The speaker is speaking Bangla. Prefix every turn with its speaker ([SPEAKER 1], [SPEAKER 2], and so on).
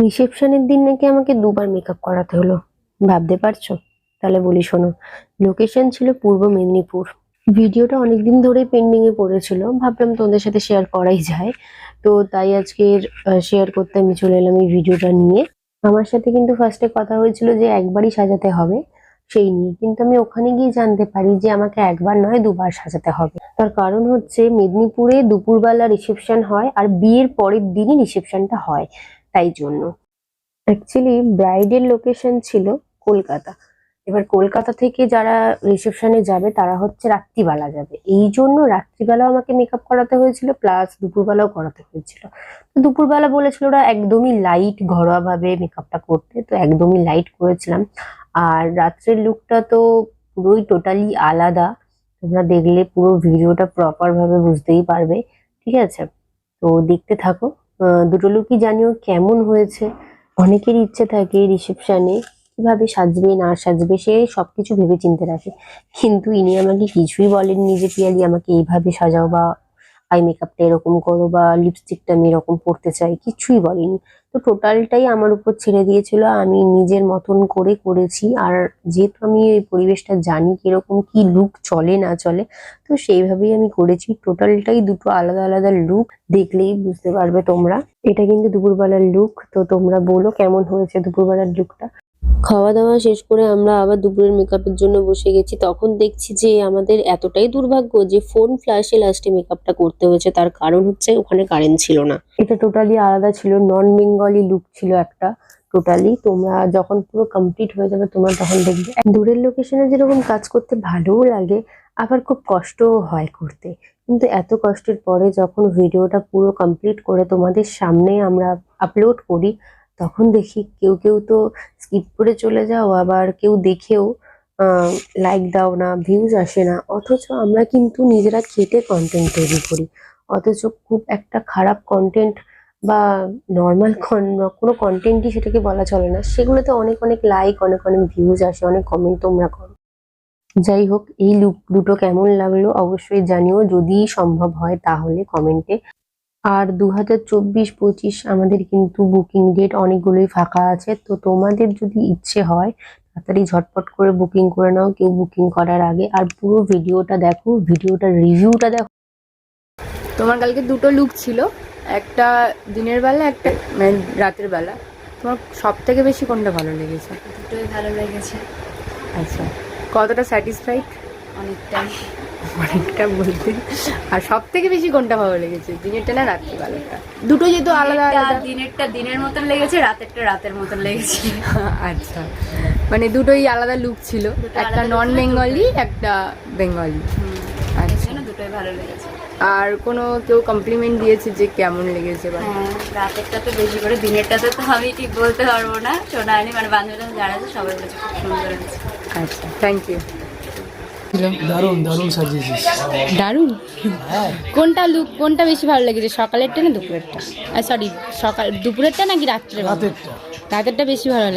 [SPEAKER 1] রিসেপশনের দিন নাকি আমাকে দুবার মেকআপ করাতে হলো। ভাবতে পারছ? তাহলে বলি শোনো, লোকেশন ছিল পূর্ব মেদিনীপুর। ভিডিওটা অনেকদিন ধরেই পেন্ডিং এ পড়েছিল। ভাবলাম তোমাদের সাথে শেয়ার করাই যায়। তো তাই আজকের শেয়ার করতে আমি চলে এলাম এই ভিডিওটা নিয়ে। আমার সাথে কিন্তু ফার্স্টে কথা হয়েছিল যে একবারই সাজাতে হবে সেই নিয়ে। কিন্তু আমি ওখানে গিয়ে জানতে পারি যে আমাকে একবার নয়, দুবার সাজাতে হবে। তার কারণ হচ্ছে মেদিনীপুরে দুপুরবেলা রিসেপশন হয় আর বিয়ের পরের দিনই রিসেপশনটা হয়। তাই জন্য। অ্যাকচুয়ালি ব্রাইডের লোকেশন ছিল কলকাতা। এবার কলকাতা থেকে যারা রিসেপশনে যাবে, তারা হচ্ছে রাত্রিবেলা যাবে। এই জন্য রাত্রিবেলাও আমাকে মেকআপ করাতে হয়েছিল প্লাস দুপুরবেলাও করাতে হয়েছিল। তো দুপুরবেলা বলেছিল ওরা একদমই লাইট ঘরোয়া ভাবে মেকআপটা করতে। তো একদমই লাইট করেছিলাম। আর রাত্রের লুকটা তো পুরোই টোটালি আলাদা। তোমরা দেখলে পুরো ভিডিওটা প্রপার ভাবে বুঝতেই পারবে। ঠিক আছে? তো দেখতে থাকো। দুটো লুকই জানিও কেমন হয়েছে। অনেকের ইচ্ছে থাকে রিসেপশানে কীভাবে সাজবে, না সাজবে, সে সব কিছু ভেবে চিনতে রাখে। কিন্তু ইনি আমাকে কিছুই বলেননি যে, পিয়ালি, আমাকে এইভাবে সাজাও বা আই মেকআপটা এরকম করো বা লিপস্টিকটা আমি এরকম পরতে চাই, কিছুই বলেনি। তো টোটালটাই আমার উপর ছেড়ে দিয়েছিল, আমি নিজের মতন করে করেছি। আর যেহেতু আমি এই পরিবেশটা জানি কীরকম কি লুক চলে না চলে, তো সেইভাবেই আমি করেছি। টোটালটাই দুটো আলাদা আলাদা লুক দেখলেই বুঝতে পারবে তোমরা। এটা কিন্তু দুপুরবেলার লুক তো তোমরা বলো কেমন হয়েছে দুপুরবেলার লুকটা খাওয়া দাওয়া শেষ করে আমরা আবার দুপুরের মেকআপের জন্য বসে গেছি। তখন দেখছি যে আমাদের এতটাই দুর্ভাগ্য যে ফোন ফ্ল্যাশে লাস্টে মেকআপটা করতে হয়েছে। তার কারণ হচ্ছে ওখানে কারেন্ট ছিল না। এটা টোটালি আলাদা ছিল নন বেঙ্গলি লুক ছিল একটা টোটালি তোমরা যখন পুরো কমপ্লিট হয়ে যাবে, তোমরা তখন দেখবে। দূরের লোকেশনে যেরকম কাজ করতে ভালোও লাগে, আবার খুব কষ্টও হয় করতে। কিন্তু এত কষ্টের পরে যখন ভিডিওটা পুরো কমপ্লিট করে তোমাদের সামনে আমরা আপলোড করি তখন দেখি কেউ কেউ তো স্কিপ করে চলে যাও, আবার কেউ দেখেও লাইক দাও না ভিউজ আসে না। অথচ আমরা কিন্তু নিজেরা খেটে কন্টেন্ট তৈরি করি। অথচ খুব একটা খারাপ কন্টেন্ট বা নর্মাল কোনো কন্টেন্টই সেটাকে বলা চলে না। সেগুলোতে অনেক অনেক লাইক অনেক অনেক ভিউজ আসে, অনেক কমেন্ট তোমরা করো। যাই হোক, এই লুক দুটো কেমন লাগল অবশ্যই জানিও। যদি সম্ভব হয় তাহলে কমেন্টে আর দু হাজার চব্বিশ পঁচিশ আমাদের কিন্তু বুকিং ডেট অনেকগুলোই ফাঁকা আছে। তো তোমাদের যদি ইচ্ছে হয় তাড়াতাড়ি ঝটপট করে বুকিং করে নাও কেউ বুকিং করার আগে। আর পুরো ভিডিওটা দেখো ভিডিওটার রিভিউটা দেখো।
[SPEAKER 2] তোমার কালকে দুটো লুক ছিল একটা দিনের বেলা একটা মানে রাতের বেলা। তোমার সব থেকে বেশি কোনটা ভালো লেগেছে?
[SPEAKER 3] দুটোই ভালো লেগেছে।
[SPEAKER 2] আচ্ছা কতটা স্যাটিসফাইড
[SPEAKER 3] অনেকটাই
[SPEAKER 2] অনেকটা বলতে। আর সব থেকে বেশি কোনটা ভালো লেগেছে? দিনেরটা না রাত্রিবেলাটা দুটো যেহেতু আলাদা
[SPEAKER 3] দিনেরটা-
[SPEAKER 2] আলাদা।
[SPEAKER 3] দিনেরটা দিনের মতন লেগেছে রাতেরটা রাতের মতন লেগেছে।
[SPEAKER 2] আচ্ছা। মানে দুটোই আলাদা লুক ছিল। একটা নন বেঙ্গলি একটা বেঙ্গলি আচ্ছা।
[SPEAKER 3] দুটোই ভালো লেগেছে।
[SPEAKER 2] আর কোনো কেউ কমপ্লিমেন্ট দিয়েছে যে কেমন লেগেছে বা
[SPEAKER 3] হ্যাঁ রাতেরটা তো বেশি করে দিনেরটাতে তো আমি ঠিক বলতে পারব না। শোনায়নি মানে বান্ধবীরা যারা আছে সবাই বলেছে খুব সুন্দর
[SPEAKER 2] আচ্ছা থ্যাংক ইউ
[SPEAKER 4] দারুণ দারুণ সাজিয়েছিস।
[SPEAKER 2] দারুণ? কোনটা লুক কোনটা বেশি ভালো লেগেছে? সকালেরটা না দুপুরেরটা? সরি সকাল দুপুরেরটা নাকি রাত্রে
[SPEAKER 4] রাতেরটা।
[SPEAKER 2] রাতেরটা বেশি ভালো